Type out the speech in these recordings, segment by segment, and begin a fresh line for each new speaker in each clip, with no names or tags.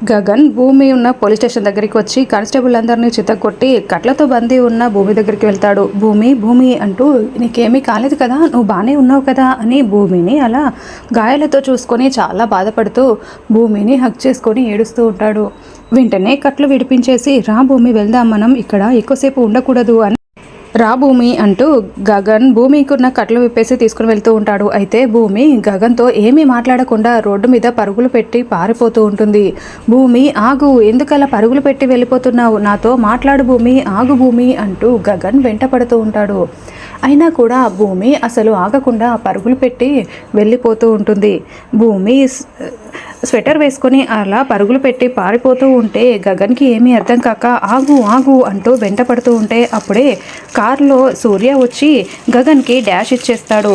గగన్ భూమి ఉన్న police station దగ్గరికి వచ్చి కానిస్టేబుల్ అందరినీ చిత్తకొట్టి కట్లతో బందీ ఉన్న భూమి దగ్గరికి వెళ్తాడు. భూమి భూమి అంటూ నీకేమీ కాలేదు కదా నువ్వు బాగానే ఉన్నావు కదా అని భూమిని అలా గాయాలతో చూసుకొని చాలా బాధపడుతూ భూమిని హక్ చేసుకొని ఏడుస్తూ ఉంటాడు. వెంటనే కట్లు విడిపించేసి రా భూమి వెళ్దాం మనం ఇక్కడ ఎక్కువసేపు ఉండకూడదు అని రా భూమి అంటూ గగన్ భూమికున్న కట్లు విప్పేసి తీసుకుని వెళ్తూ ఉంటాడు. అయితే భూమి గగన్తో ఏమీ మాట్లాడకుండా రోడ్డు మీద పరుగులు పెట్టి పారిపోతూ ఉంటుంది. భూమి ఆగు ఎందుకలా పరుగులు పెట్టి వెళ్ళిపోతున్నావు? నాతో మాట్లాడు భూమి ఆగు భూమి అంటూ గగన్ వెంట పడుతూ ఉంటాడు. అయినా కూడా భూమి అసలు ఆగకుండా పరుగులు పెట్టి వెళ్ళిపోతూ ఉంటుంది. భూమి స్వెటర్ వేసుకొని అలా పరుగులు పెట్టి పారిపోతూ ఉంటే గగన్కి ఏమీ అర్థం కాక ఆగు ఆగు అంటూ వెంట పడుతూ ఉంటే అప్పుడే కారులో సూర్య వచ్చి గగన్కి డాష్ ఇచ్చేస్తాడు.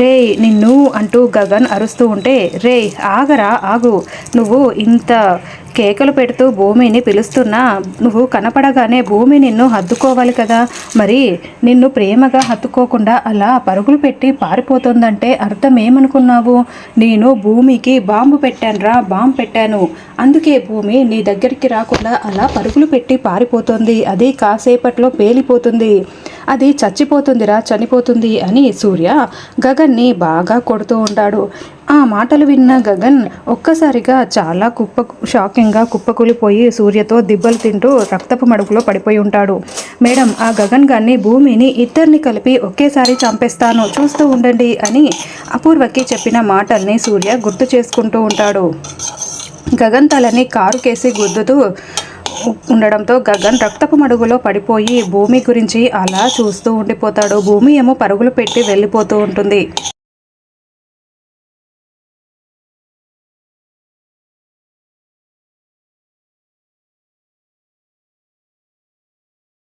రే నిన్ను అంటూ గగన్ అరుస్తూ ఉంటే రే ఆగరా ఆగు. నువ్వు ఇంత కేకలు పెడుతూ భూమిని పిలుస్తున్నా నువ్వు కనపడగానే భూమి నిన్ను హత్తుకోవాలి కదా. మరి నిన్ను ప్రేమగా హత్తుకోకుండా అలా పరుగులు పెట్టి పారిపోతుందంటే అర్థం ఏమనుకున్నావు నేను భూమికి బాంబు పెట్టానురా బాంబు పెట్టాను. అందుకే భూమి నీ దగ్గరికి రాకుండా అలా పరుగులు పెట్టి పారిపోతుంది. అది కాసేపట్లో పేలిపోతుంది. అది చచ్చిపోతుందిరా చనిపోతుంది అని సూర్య గగన్ని బాగా కొడుతూ ఉంటాడు. ఆ మాటలు విన్న గగన్ ఒక్కసారిగా చాలా కుప్ప షాకింగ్గా కుప్పకూలిపోయి సూర్యతో దిబ్బలు తింటూ రక్తపు మడుగులో పడిపోయి ఉంటాడు. మేడం ఆ గగన్ గారిని భూమిని ఇద్దరిని కలిపి ఒకేసారి చంపేస్తాను చూస్తూ ఉండండి అని అపూర్వకి చెప్పిన మాటల్ని సూర్య గుర్తు చేసుకుంటూ ఉంటాడు. గగన్ తలని కారుకేసి గుద్దుతూ ఉండడంతో గగన్ రక్తపు మడుగులో పడిపోయి భూమి గురించి అలా చూస్తూ ఉండిపోతాడు. భూమి ఏమో పరుగులు పెట్టి వెళ్ళిపోతూ ఉంటుంది.